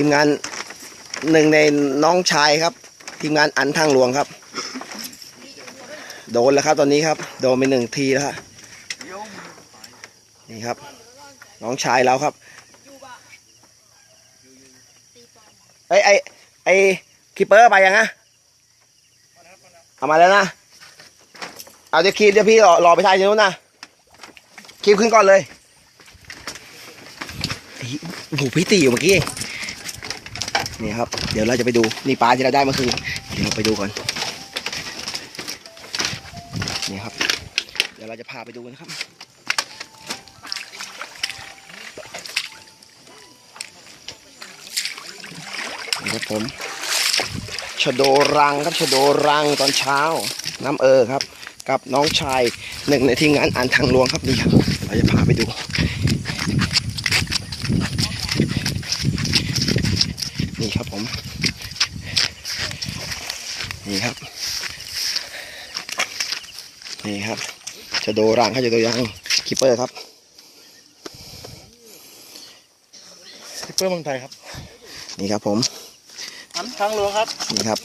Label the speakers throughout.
Speaker 1: ทีมงานหนึ่งในน้องชายครับ ทีมงานอันทางหลวงครับ โดนแล้วครับตอนนี้ครับ โดนไปหนึ่งทีแล้วฮะนี่ครับ น้องชายเราครับไอไอไอคีเปอร์ไปยังฮะเอามาแล้วนะเอาเดี๋ยวคีบเดี๋ยวพี่รอรอไปทายนู้นนะคีบขึ้นก่อนเลยเฮ้ยโอ้โหพี่ตีอยู่เมื่อกี้ นี่ครับ เดี๋ยวเราจะไปดูนี่ปลาที่เราได้เมื่อคืนเดี๋ยวเราไปดูก่อนนี่ครับ เดี๋ยวเราจะพาไปดูนะครับนี่ครับผมชโดรังครับชโดรังตอนเช้า น้ำเออครับ กับน้องชายหนึ่งในทีมงานอ่านทางหลวงครับนี่ครับเราจะพาไปดู นี่ครับผม นี่ครับ นี่ครับชะโดรังครับชะโดรังคิปเปอร์ครับ
Speaker 2: ทิปเปอร์เมืองไทยครับ
Speaker 1: นี่ครับผม
Speaker 2: อันทางหลวงครับ
Speaker 1: นี่ครับ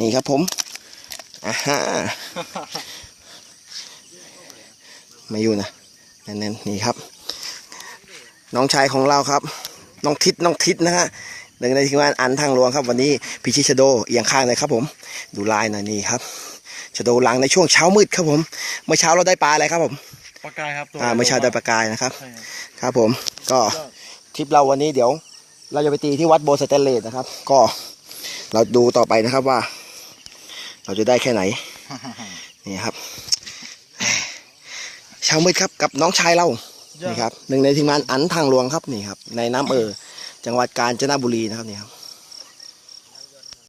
Speaker 1: นี่ครับผมอ่าฮะ ไม่อยู่นะแน่นๆนี่ครับ น้องชายของเราครับ น้องทิศน้องทิศนะฮะหนึ่งในทีมงานอันทางหลวงครับ วันนี้พิชิตชโดเอียงข้างเลยครับผม ดูลายหน่อยนี่ครับชโดหลังในช่วงเช้ามืดครับผม เมื่อเช้าเราได้ปลาอะไรครับผม
Speaker 2: ปากกายครับตัว
Speaker 1: อ่าเมื่อเช้าได้ปลากายนะครับ
Speaker 2: ใช่ครับ
Speaker 1: ครับผมก็ทริปเราวันนี้เดี๋ยว เราจะไปตีที่วัดโบสเตนเลสนะครับ ก็เราดูต่อไปนะครับว่า เราจะได้แค่ไหนนี่ครับ เช้ามืดครับกับน้องชายเรานี่ครับหนึ่งในทีมงานอันทางหลวงครับนี่ครับในน้ำเออจังหวัดกาญจนบุรีนะครับนี่ครับ